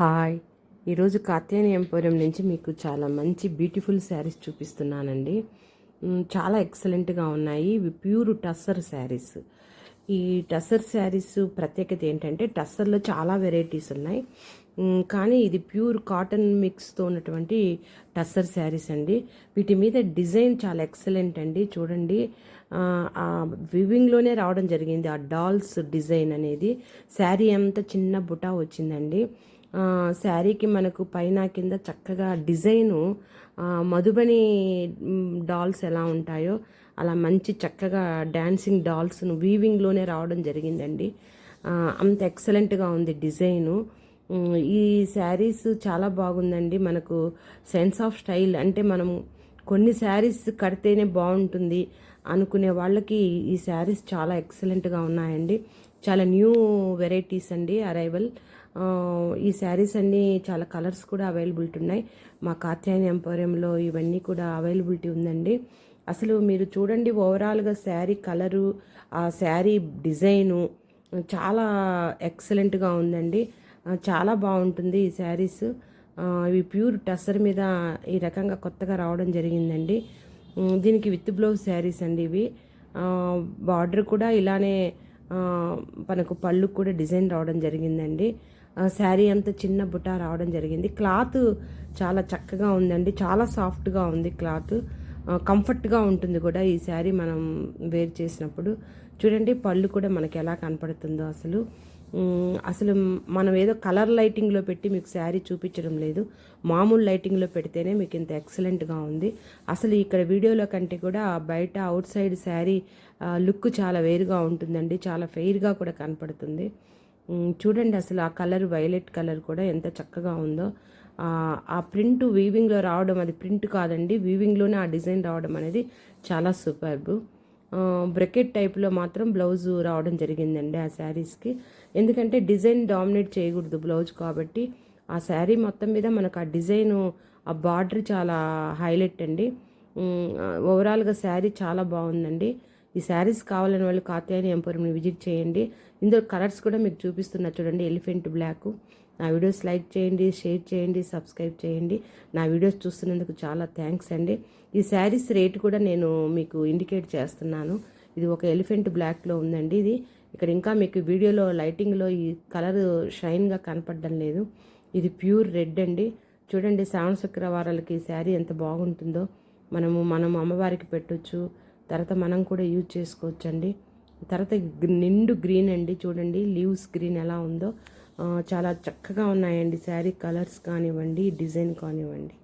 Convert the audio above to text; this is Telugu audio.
హాయ్. ఈరోజు కాత్యాయని ఎంపోరియం నుంచి మీకు చాలా మంచి బ్యూటిఫుల్ శారీస్ చూపిస్తున్నానండి. చాలా ఎక్సలెంట్గా ఉన్నాయి. ఇవి ప్యూర్ టస్సర్ శారీస్. ఈ టస్సర్ శారీస్ ప్రత్యేకత ఏంటంటే టస్సర్లో చాలా వెరైటీస్ ఉన్నాయి. కానీ ఇది ప్యూర్ కాటన్ మిక్స్తో ఉన్నటువంటి టస్సర్ శారీస్ అండి. వీటి మీద డిజైన్ చాలా ఎక్సలెంట్ అండి. చూడండి. ఆ, వివింగ్లోనే రావడం జరిగింది. ఆ డాల్స్ డిజైన్ అనేది. శారీ అంతా చిన్న బుటా వచ్చిందండి. శారీకి మనకు పైన కింద చక్కగా డిజైను మధుబని డాల్స్ ఎలా ఉంటాయో అలా మంచి చక్కగా డ్యాన్సింగ్ డాల్స్ను వీవింగ్లోనే రావడం జరిగిందండి. అంత ఎక్సలెంట్గా ఉంది డిజైను. ఈ శారీస్ చాలా బాగుందండి. మనకు సెన్స్ ఆఫ్ స్టైల్ అంటే మనం కొన్ని శారీస్ కడితేనే బాగుంటుంది అనుకునే వాళ్ళకి ఈ శారీస్ చాలా ఎక్సలెంట్గా ఉన్నాయండి. చాలా న్యూ వెరైటీస్ అండి అరైవల్. ఈ శారీస్ అన్నీ చాలా కలర్స్ కూడా అవైలబిలిటీ ఉన్నాయి. మా కాత్యాయని ఎంపోరియంలో ఇవన్నీ కూడా అవైలబిలిటీ ఉందండి. అసలు మీరు చూడండి ఓవరాల్గా శారీ కలరు ఆ శారీ డిజైను చాలా ఎక్సలెంట్గా ఉందండి. చాలా బాగుంటుంది ఈ శారీస్. ఇవి ప్యూర్ టస్సర్ మీద ఈ రకంగా కొత్తగా రావడం జరిగిందండి. దీనికి విత్ బ్లౌజ్ శారీస్ అండి ఇవి. బార్డర్ కూడా ఇలానే మనకు పళ్ళు కూడా డిజైన్ రావడం జరిగిందండి. శారీ అంతా చిన్న బుట్ట రావడం జరిగింది. క్లాత్ చాలా చక్కగా ఉందండి. చాలా సాఫ్ట్గా ఉంది క్లాత్. కంఫర్ట్గా ఉంటుంది కూడా ఈ శారీ మనం వేర్ చేసినప్పుడు. చూడండి పళ్ళు కూడా మనకి ఎలా కనపడుతుందో అసలు. అసలు మనం ఏదో కలర్ లైటింగ్లో పెట్టి మీకు శారీ చూపించడం లేదు. మామూలు లైటింగ్లో పెడితేనే మీకు ఇంత ఎక్సలెంట్గా ఉంది. అసలు ఇక్కడ వీడియోలో కంటే కూడా బయట అవుట్ సైడ్ శారీ లుక్ చాలా వేరుగా ఉంటుందండి. చాలా ఫెయిర్గా కూడా కనపడుతుంది. చూడండి అసలు ఆ కలర్ వైలెట్ కలర్ కూడా ఎంత చక్కగా ఉందో. ఆ, ప్రింట్ వీవింగ్లో రావడం అది ప్రింట్ కాదండి వీవింగ్లోనే ఆ డిజైన్ రావడం అనేది చాలా సూపర్బ్ బ్రెకెట్ టైప్లో మాత్రం బ్లౌజ్ రావడం జరిగిందండి ఆ శారీస్కి ఎందుకంటే డిజైన్ డామినేట్ చేయకూడదు బ్లౌజ్ కాబట్టి ఆ శారీ మొత్తం మీద మనకు ఆ డిజైను ఆ బార్డర్ చాలా హైలైట్ అండి. ఓవరాల్గా శారీ చాలా బాగుందండి. ఈ శారీస్ కావాలని వాళ్ళు కాత్యాయని ఎంపోరియంని విజిట్ చేయండి. ఇందులో కలర్స్ కూడా మీకు చూపిస్తున్నా చూడండి ఎలిఫెంట్ బ్లాక్. నా వీడియోస్ లైక్ చేయండి షేర్ చేయండి సబ్స్క్రైబ్ చేయండి. నా వీడియోస్ చూస్తున్నందుకు చాలా థ్యాంక్స్ అండి. ఈ శారీస్ రేట్ కూడా నేను మీకు ఇండికేట్ చేస్తున్నాను. ఇది ఒక ఎలిఫెంట్ బ్లాక్లో ఉందండి ఇది. ఇక్కడ ఇంకా మీకు వీడియోలో లైటింగ్లో ఈ కలర్ షైన్గా కనపడడం లేదు. ఇది ప్యూర్ రెడ్ అండి. చూడండి శ్రావణ శుక్రవారాలకి ఈ శారీ ఎంత బాగుంటుందో. మనము మనం అమ్మవారికి పెట్టొచ్చు. తర్వాత మనం కూడా యూజ్ చేసుకోవచ్చండి. తర్వాత నిండు గ్రీన్ అండి చూడండి లీవ్స్ గ్రీన్ ఎలా ఉందో. చాలా చక్కగా ఉన్నాయండి శారీ కలర్స్ కానివ్వండి డిజైన్ కానివ్వండి.